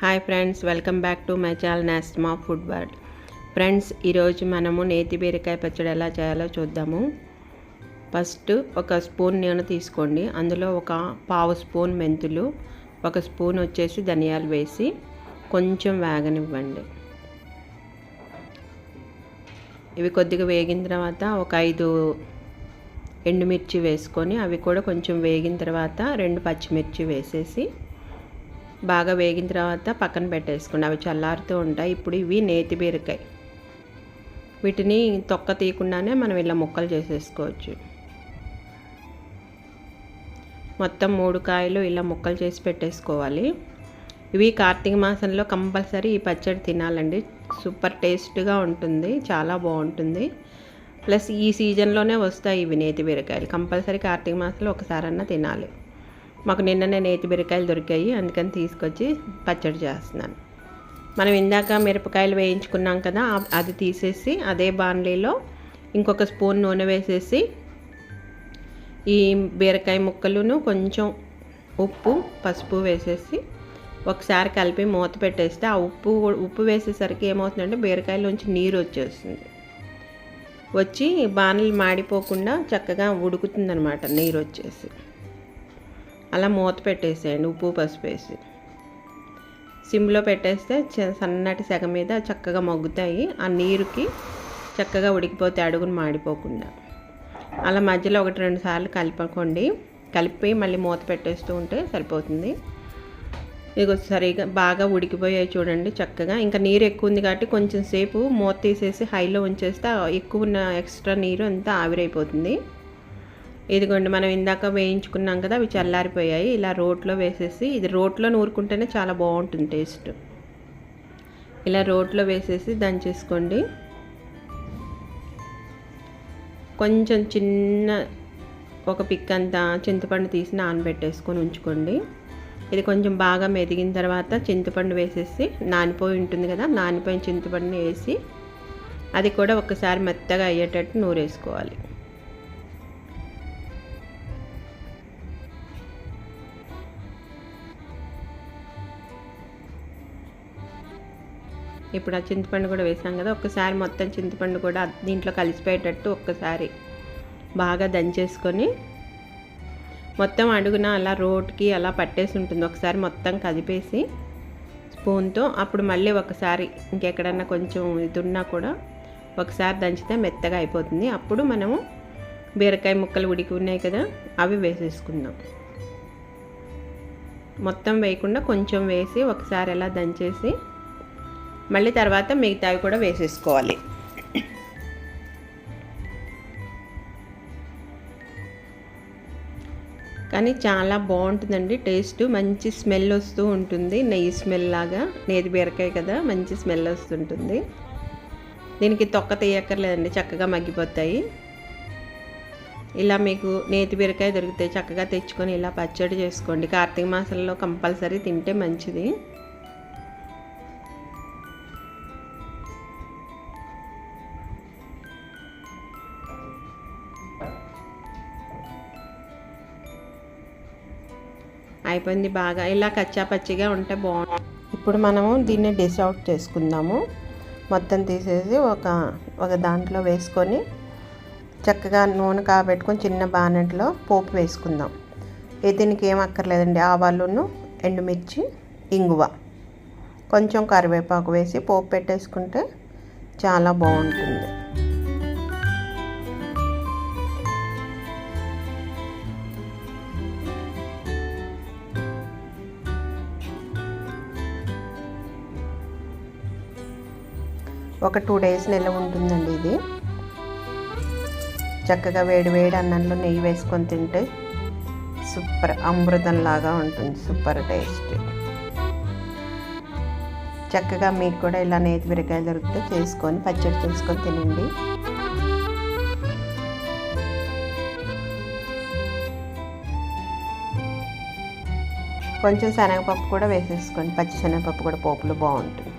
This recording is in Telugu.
Hi friends welcome back to my channel Nesma food world friends ఈరోజు మనము నేతి బీరకాయ పచ్చడి ఎలా చేయాలో చూద్దాము. ఫస్ట్ ఒక స్పూన్ నూనె తీసుకోండి. అందులో ఒక పావు స్పూన్ మెంతులు ఒక స్పూన్ వచ్చేసి ధనియాలు వేసి కొంచెం వేగనివ్వండి. ఇవి కొద్దిగా వేగిన తర్వాత ఒక ఐదు ఎండుమిర్చి వేసుకొని అవి కూడా కొంచెం వేగిన తర్వాత రెండు పచ్చిమిర్చి వేసేసి బాగా వేగిన తర్వాత పక్కన పెట్టేసుకోండి. అవి చల్లారుతూ ఉంటాయి. ఇప్పుడు ఇవి నేతి బీరకాయ. వీటిని తొక్క తీయకుండానే మనం ఇలా ముక్కలు చేసేసుకోవచ్చు. మొత్తం మూడు కాయలు ఇలా ముక్కలు చేసి పెట్టేసుకోవాలి. ఇవి కార్తీక మాసంలో కంపల్సరీ ఈ పచ్చడి తినాలండి. సూపర్ టేస్ట్గా ఉంటుంది. చాలా బాగుంటుంది. ప్లస్ ఈ సీజన్లోనే వస్తాయి ఇవి నేతి బీరకాయలు. కంపల్సరీ కార్తీక మాసంలో ఒకసారన్నా తినాలి. మాకు నిన్ననే నేతి బీరకాయలు దొరికాయి అందుకని తీసుకొచ్చి పచ్చడి చేస్తున్నాను. మనం ఇందాక మిరపకాయలు వేయించుకున్నాం కదా అది తీసేసి అదే బాణలీలో ఇంకొక స్పూన్ నూనె వేసేసి ఈ బీరకాయ ముక్కలను కొంచెం ఉప్పు పసుపు వేసేసి ఒకసారి కలిపి మూత పెట్టేస్తే ఆ ఉప్పు ఉప్పు వేసేసరికి ఏమవుతుందంటే బీరకాయలోంచి నీరు వచ్చేస్తుంది. వచ్చి బాణలు మాడిపోకుండా చక్కగా ఉడుకుతుందనమాట నీరు వచ్చేసి. అలా మూత పెట్టేసేయండి ఉప్పు పసుపు వేసి. సిమ్లో పెట్టేస్తే సన్నటి సెగ మీద చక్కగా మగ్గుతాయి. ఆ నీరుకి చక్కగా ఉడికిపోతే అడుగును మాడిపోకుండా. అలా మధ్యలో ఒకటి రెండు సార్లు కలుపుకోండి. కలిపి మళ్ళీ మూత పెట్టేస్తూ ఉంటే సరిపోతుంది. ఇక సరిగా బాగా ఉడికిపోయాయి చూడండి చక్కగా. ఇంకా నీరు ఎక్కువ ఉంది కాబట్టి కొంచెం సేపు మూత తీసేసి హైలో ఉంచేస్తే ఎక్కువ ఉన్న ఎక్స్ట్రా నీరు అంతా ఆవిరైపోతుంది. ఇదిగోండి మనం ఇందాక వేయించుకున్నాం కదా అవి చల్లారిపోయాయి. ఇలా రోట్లో వేసేసి ఇది రోట్లో నూరుకుంటేనే చాలా బాగుంటుంది టేస్ట్. ఇలా రోట్లో వేసేసి దంచేసుకోండి. కొంచెం చిన్న ఒక పిక్ అంతా చింతపండు తీసి నానబెట్టేసుకొని ఉంచుకోండి. ఇది కొంచెం బాగా మెదిగిన తర్వాత చింతపండు వేసేసి నానిపోయి ఉంటుంది కదా నానిపోయిన చింతపండుని వేసి అది కూడా ఒకసారి మెత్తగా అయ్యేటట్టు నూరేసుకోవాలి. ఇప్పుడు ఆ చింతపండు కూడా వేసాం కదా ఒక్కసారి మొత్తం చింతపండు కూడా దీంట్లో కలిసిపోయేటట్టు ఒక్కసారి బాగా దంచేసుకొని మొత్తం అడుగున అలా రోడ్కి అలా పట్టేసి ఉంటుంది. ఒకసారి మొత్తం కదిపేసి స్పూన్తో అప్పుడు మళ్ళీ ఒకసారి ఇంకెక్కడన్నా కొంచెం ఇది ఉన్నా కూడా ఒకసారి దంచితే మెత్తగా అయిపోతుంది. అప్పుడు మనము బీరకాయ ముక్కలు ఉడికి ఉన్నాయి కదా అవి వేసేసుకుందాం. మొత్తం వేయకుండా కొంచెం వేసి ఒకసారి అలా దంచేసి మళ్ళీ తర్వాత మిగతావి కూడా వేసేసుకోవాలి. కానీ చాలా బాగుంటుందండి టేస్ట్. మంచి స్మెల్ వస్తూ ఉంటుంది. నెయ్యి స్మెల్ లాగా నేతి బీరకాయ కదా మంచి స్మెల్ వస్తుంటుంది. దీనికి తొక్క తీయక్కర్లేదండి చక్కగా మగ్గిపోతాయి. ఇలా మీకు నేతి బీరకాయ దొరికితే చక్కగా తెచ్చుకొని ఇలా పచ్చడి చేసుకోండి. కార్తీక మాసంలో కంపల్సరీ తింటే మంచిది. అయిపోయింది బాగా. ఇలా కచ్చా పచ్చిగా ఉంటే బాగుంటుంది ఇప్పుడు మనము దీన్ని డిష్ అవుట్ చేసుకుందాము. మొత్తం తీసేసి ఒక ఒక దాంట్లో వేసుకొని చక్కగా నూనె కాబెట్టుకొని చిన్న బానెట్లో పోపు వేసుకుందాం. దీనికి ఏం అక్కర్లేదండి. ఆవాలును ఎండుమిర్చి ఇంగువ. కొంచెం కరివేపాకు వేసి పోపు పెట్టేసుకుంటే చాలా బాగుంటుంది. ఒక టూ డేస్ నిల్వ ఉంటుందండి ఇది. చక్కగా వేడి వేడి అన్నంలో నెయ్యి వేసుకొని తింటే సూపర్ అమృతం లాగా ఉంటుంది సూపర్ టేస్ట్. చక్కగా మీకు కూడా ఇలా నేతి బిరకాయలు దొరికితే చేసుకొని పచ్చడి చేసుకొని తినండి. కొంచెం శనగపప్పు కూడా వేసేసుకోండి. పచ్చి శనగపప్పు కూడా పోపులు బాగుంటుంది.